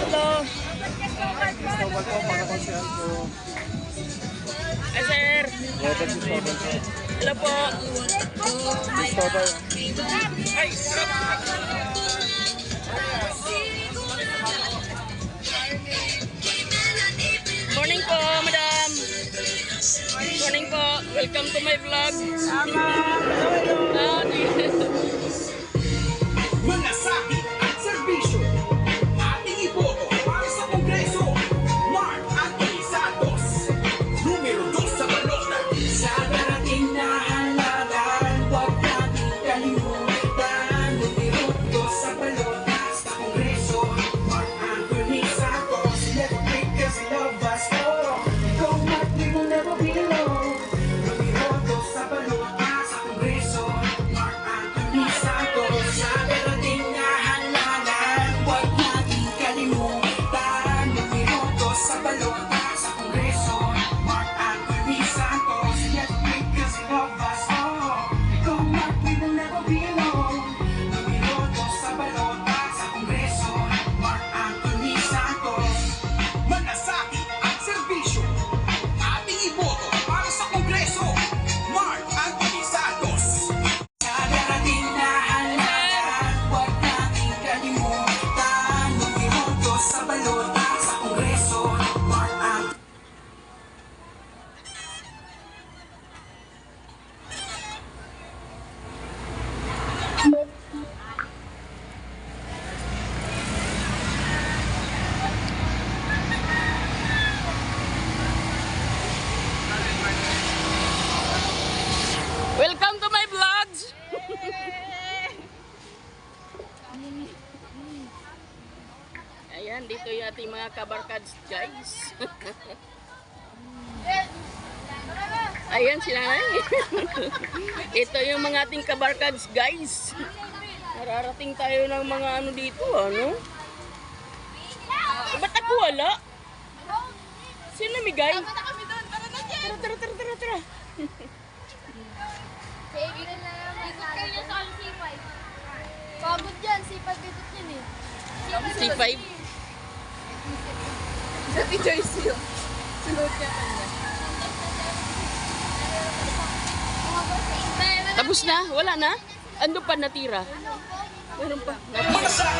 Hello. Ay, sir. Hello, Hello po. Cristobal. Ay, Morning po, madam. Morning po. Welcome to my vlog. Ah, Ayan, dito yung ating mga kabarkads, guys. Ayan si nanay. Ito yung mga ating kabarkads, guys. Nararating tayo ng mga ano dito, ano? Ba't ako wala? Sino namigay? Tara, tara, tara, tara, tara. Pagod yan, sipag bitot yan eh. C5. Sabi Joyce yun. Sunod niya kanya. Tapos na? Wala na? Ano pa natira? Meron pa. Malasakit at serbisyo.